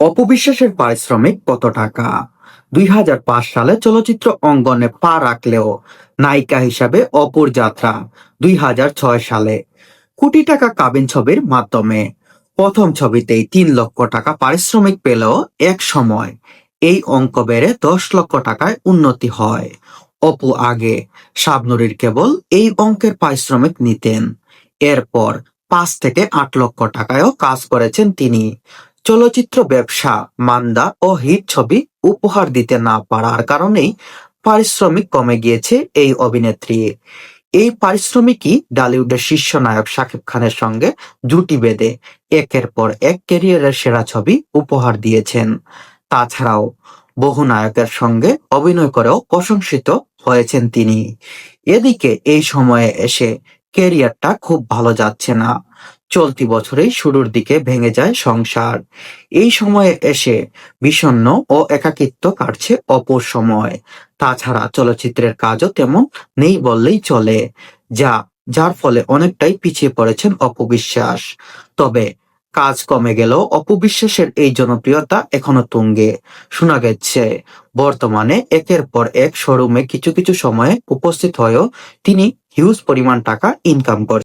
অপবিশ্বাসের পারিশ্রমিক কত টাকা? দুই হাজার পাঁচ সালে চলচ্চিত্র অঙ্গনে পা রাখলেও নায়িকা হিসাবে অপুর যাত্রা দুই হাজার ছয় সালে। কোটি টাকা কাবিন ছবির মাধ্যমে। প্রথম ছবিতেই তিন লক্ষ টাকা পারিশ্রমিক পেলেও এক সময় এই অঙ্ক বেড়ে দশ লক্ষ টাকায় উন্নতি হয়। অপু আগে শাবনুরীর কেবল এই অঙ্কের পারিশ্রমিক নিতেন। এরপর পাঁচ থেকে আট লক্ষ টাকায়ও কাজ করেছেন তিনি। চলচ্চিত্র ব্যবসা, মান্দা ও হিট ছবি উপহার দিতে না পারার কারণেই পারিশ্রমিক কমে গিয়েছে এই অভিনেত্রী। এই পারিশ্রমিকই ডালিউডের শীর্ষ নায়ক শাকিব খানের সঙ্গে জুটি বেঁধে একের পর এক ক্যারিয়ারের সেরা ছবি উপহার দিয়েছেন। তাছাড়াও বহু নায়কের সঙ্গে অভিনয় করেও প্রশংসিত হয়েছেন তিনি। এদিকে এই সময়ে এসে ক্যারিয়ারটা খুব ভালো যাচ্ছে না। চলতি বছরেই শুরুর দিকে ভেঙে যায় সংসার। এই সময়ে এসে বিষণ্ণ ও একাকিত্ব কাটছে অপর সময়। তাছাড়া চলচ্চিত্রের কাজও তেমন নেই বললেই চলে, যা, যার ফলে অনেকটাই পিছিয়ে পড়েছেন অপবিশ্বাস। তবে কাজ কমে গেলেও অপবিশ্বাসের এই জনপ্রিয়তা এখনও তুঙ্গে। শোনা গেছে, বর্তমানে একের পর এক শোরুমে কিছু কিছু সময়ে উপস্থিত হয়েও তিনি হিউজ পরিমাণ টাকা ইনকাম করছেন